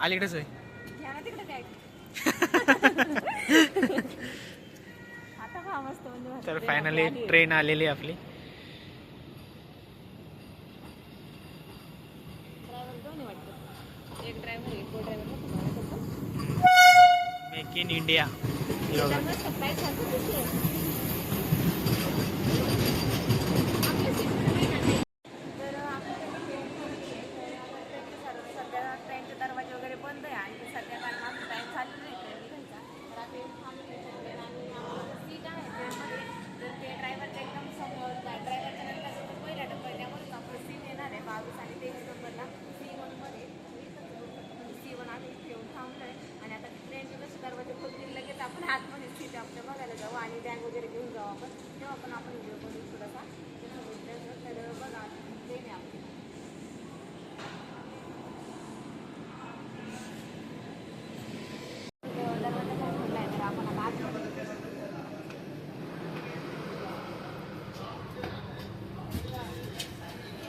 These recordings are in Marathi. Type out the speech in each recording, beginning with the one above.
अलीकडेच आहे. तर फायनली. ट्रेन आलेली. आपली. માંડ્યા बॅग वगैरे घेऊन जाऊ आपण. तेव्हा पण आपण व्हिडिओ करू थोडासा जसं बोलतोय तर बघा. ते नाही आपण दरवाजा पण खोलला आहे तर आपण आता आतमध्ये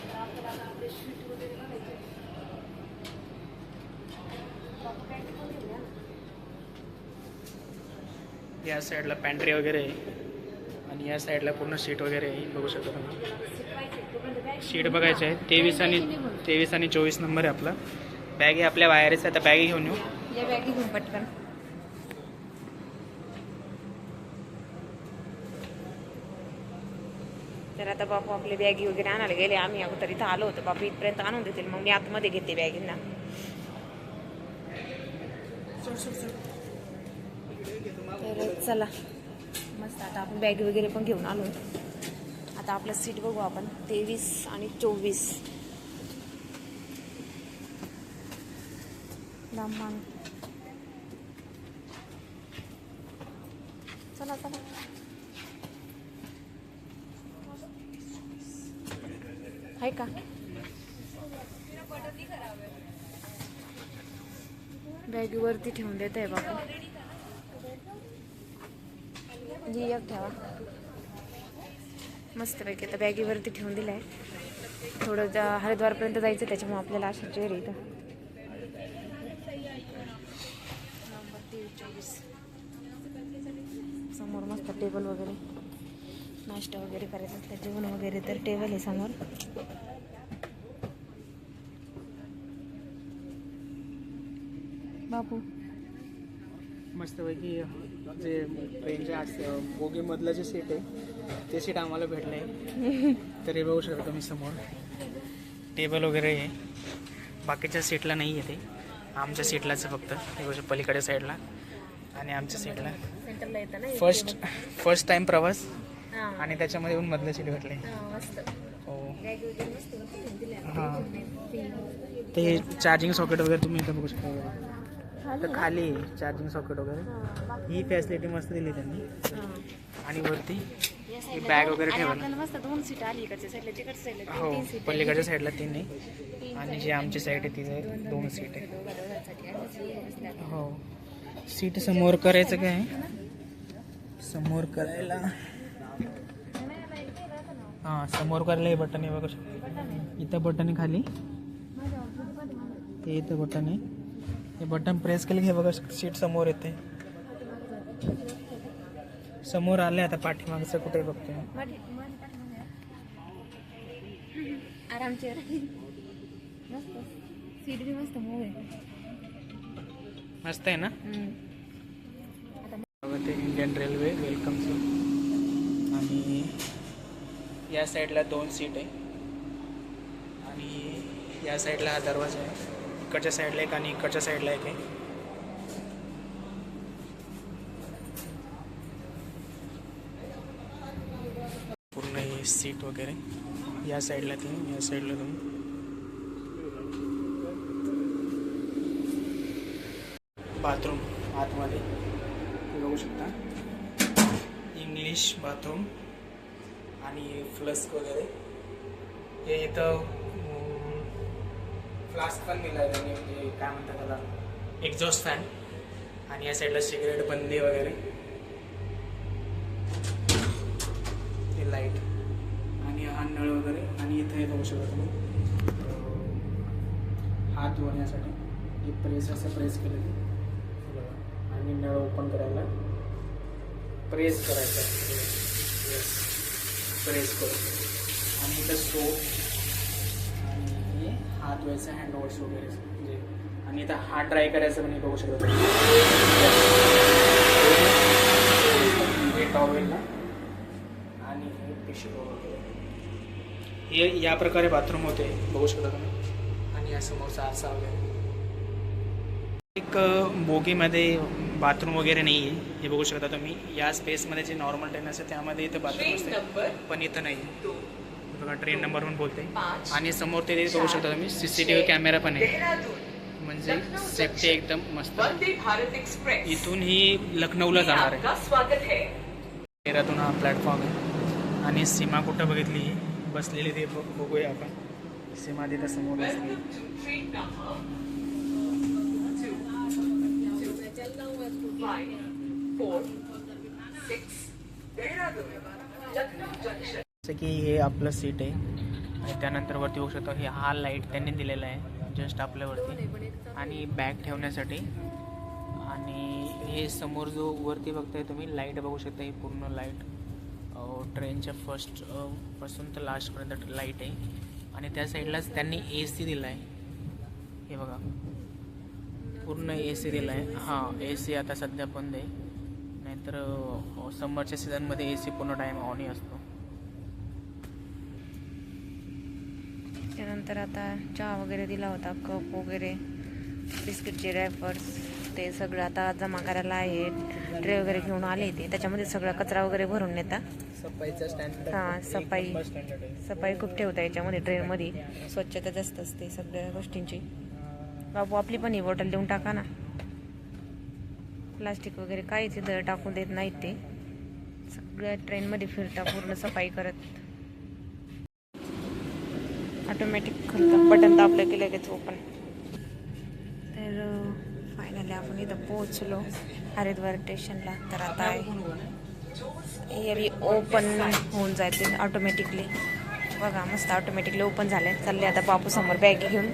तर आपल्याला आता आपले शीट वगैरे बघायचे बापू पॅन्ट पण घेऊया ना या साईडला पॅन्ट्री वगैरे आहे. आणि या साईडला पूर्ण सीट वगैरे आहे. बघू शकता तुम्ही. सीट बघायचे आहे तेवीस आणि तेवीस आणि चोवीस नंबर आहे आपला. बॅग आपल्या बाहेरच आहे आता बॅग घेऊन येऊ. या बॅगी घेऊन पटकन. तर आता बापू आपले बॅगी वगैरे आणायला गेले. आम्ही अगोदर इथं आलो होतो. बापू इथपर्यंत आणून देतील. मग मी आतमध्ये घेते बॅगींना तर चला. मस्त आता आपण बॅग वगैरे पण घेऊन आलो. आता आपलं सीट बघू आपण. तेवीस आणि चोवीस. दमान. चला चला. आहे का? बॅगवरती ठेवून देत आहे बाबा. जी एक ठेवा. मस्तपैकी आता बॅगीवरती ठेवून दिलं आहे थोडं जा- हरिद्वारपर्यंत जायचं त्याच्यामुळे आपल्याला अशा चेअर इथं समोर मस्त टेबल वगैरे. नाश्ता वगैरे करायचं असलं जेवण वगैरे तर टेबल आहे समोर. बापू. मस्तपैकी जे ट्रेनच्या बोगीमधलं जे सीट आहे ते सीट आम्हाला भेटलं आहे तर हे बघू शकता तुम्ही समोर. टेबल वगैरे आहे. बाकीच्या सीटला नाही आहे ते. आमच्या सीटलाच आहे फक्त. हे बघू शकता पलीकडच्या साईडला आणि आमच्या सीटला सेंटरला येतं ना फर्स्ट फर्स्ट टाइम प्रवास. हां. आणि त्याच्यामध्ये येऊन मधलं सीट भेटले हां मस्त. हो. बॅग वगैरे मस्त मस्त ठेवून दिल्या. हां. ते चार्जिंग सॉकेट वगैरे तुम्ही इथं बघू शकता. तर? खाली? चार्जिंग सॉकेट वगैरे. हां, फॅसिलिटी मस्त दिली त्यांनी. आणि वरती ही बॅग वगैरे साईडला हो पलीकडच्या साईडला तीन आहे. आणि जी आमची साईड आहे तिथे दोन सीट आहे. हो. सीट समोर करायचं काय? समोर करायला. हां समोर करायला हे बटन आहे बघू इथं बटन आहे खाली. हे इथं बटन आहे. हे बटन प्रेस केलं की हे बघा सीट समोर येते. समोर आले आता पाठीमागचं कुठे बघते मस्त. सीट बी मस्त मऊ आहे. मस्त आहे ना? आता बघा ते इंडियन रेल्वे वेलकम टू आणि या साईडला दोन सीट आहे. आणि या साईडला हा दरवाजा आहे. इकडच्या साईडला एक आणि इकडच्या साईडला एक आहे. पूर्ण हे सीट वगैरे. या साईडला तुम्ही या साईडला तुम्ही. बाथरूम आतमध्ये. बघू शकता. इंग्लिश बाथरूम आणि फ्लस्क वगैरे. हे इथं फ्लास्क पण दिला आहे त्यांनी म्हणजे काय म्हणतात त्याला? एक्झॉस्ट फॅन आणि या साईडला सिगरेट बंदी वगैरे. हे लाइट आणि हा नळ वगैरे. आणि इथं हे बघू शकता तुम्ही. हात धुवण्यासाठी. हे प्रेस असं प्रेस केलं की. बघा आणि नळ ओपन करायला प्रेस करायचं. प्रेस करून. आणि इथं सोप हात धुवायचं हँडवॉश वगैरे म्हणजे आणि इथं हात ड्राय करायचं पण हे बघू शकता तुम्ही. हे टॉवेलला आणि हे टिश्यू वगैरे हे या प्रकारे बाथरूम होते बघू शकता तुम्ही. आणि या समोरचा आरसा वगैरे. एक बोगीमध्ये बाथरूम वगैरे नाही आहे हे बघू शकता तुम्ही. या स्पेसमध्ये जे नॉर्मल ट्रेन असते त्यामध्ये इथं बाथरूम असते. पण इथं नाही आहे. बघा ट्रेन नंबर पण बोलते. आणि समोर ते बघू शकता तुम्ही C C T V camera पण आहे. म्हणजे सेफ्टी एकदम मस्त इथून ही लखनौला जाणार आहे. है तेरातून हा प्लॅटफॉर्म आहे. आणि सीमा कुठं बघितली? बसलेली ते बघ- बघूया आपण. सीमा तिथं समोर बसली लखनऊ जंक्शन. जसं की हे आपलं सीट आहे. आणि त्यानंतर वरती बघू शकतो हे हा लाइट त्यांनी दिलेला आहे जस्ट आपल्यावरती. आणि बॅग ठेवण्यासाठी. आणि हे समोर जो वरती बघताय तुम्ही लाइट बघू शकता ही पूर्ण लाइट ट्रेनच्या फर्स्टपासून तर लास्टपर्यंत लाइट आहे. आणि त्या साईडलाच त्यांनी ए सी दिला आहे हे बघा. पूर्ण ए सी दिला आहे हां ए सी आता सध्या बंद आहे. नाहीतर समरच्या सीझनमध्ये ए सी पूर्ण टाईम ऑनही असतो. त्यानंतर आता चहा वगैरे दिला होता कप वगैरे बिस्किटचे रॅपर्स ते सगळं आता जमा करायला आहे. ट्रे वगैरे घेऊन आले ते. त्याच्यामध्ये सगळा कचरा वगैरे भरून नेता. हां सफाई. सफाई खूप ठेवता याच्यामध्ये ट्रेनमध्ये. स्वच्छता जास्त असते सगळ्या गोष्टींची. बाबू आपली पण ही बॉटल देऊन टाका ना. प्लास्टिक वगैरे काही तिथं टाकून देत नाहीत ते. सगळ्या ट्रेनमध्ये फिरता पूर्ण सफाई करत. ऑटोमॅटिक खुलतं. बटन दाबलं की लगेच ओपन तर फायनली आपण इथं पोहोचलो हरिद्वार स्टेशनला तर आता हे ओपन होऊन जाते ऑटोमॅटिकली बघा मस्त ऑटोमॅटिकली ओपन झालंय चालले आता बापू समोर बॅग घेऊन.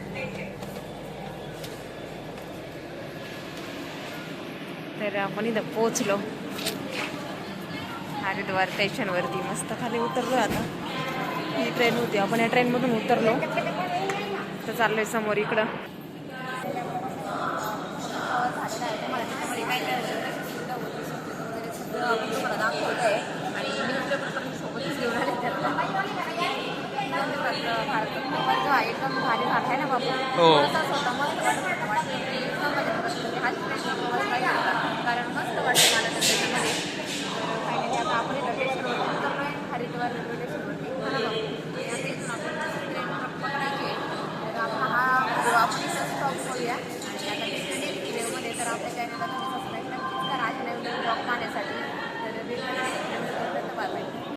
तर आपण इथं पोहोचलो. हरिद्वार स्टेशनवरती मस्त खाली उतरलो आता. ही ट्रेन होती. आपण या ट्रेनमधून उतरलो. तर चाललोय समोर इकडं. आणि न्यूजपेपर पण सोबतच घेऊन आले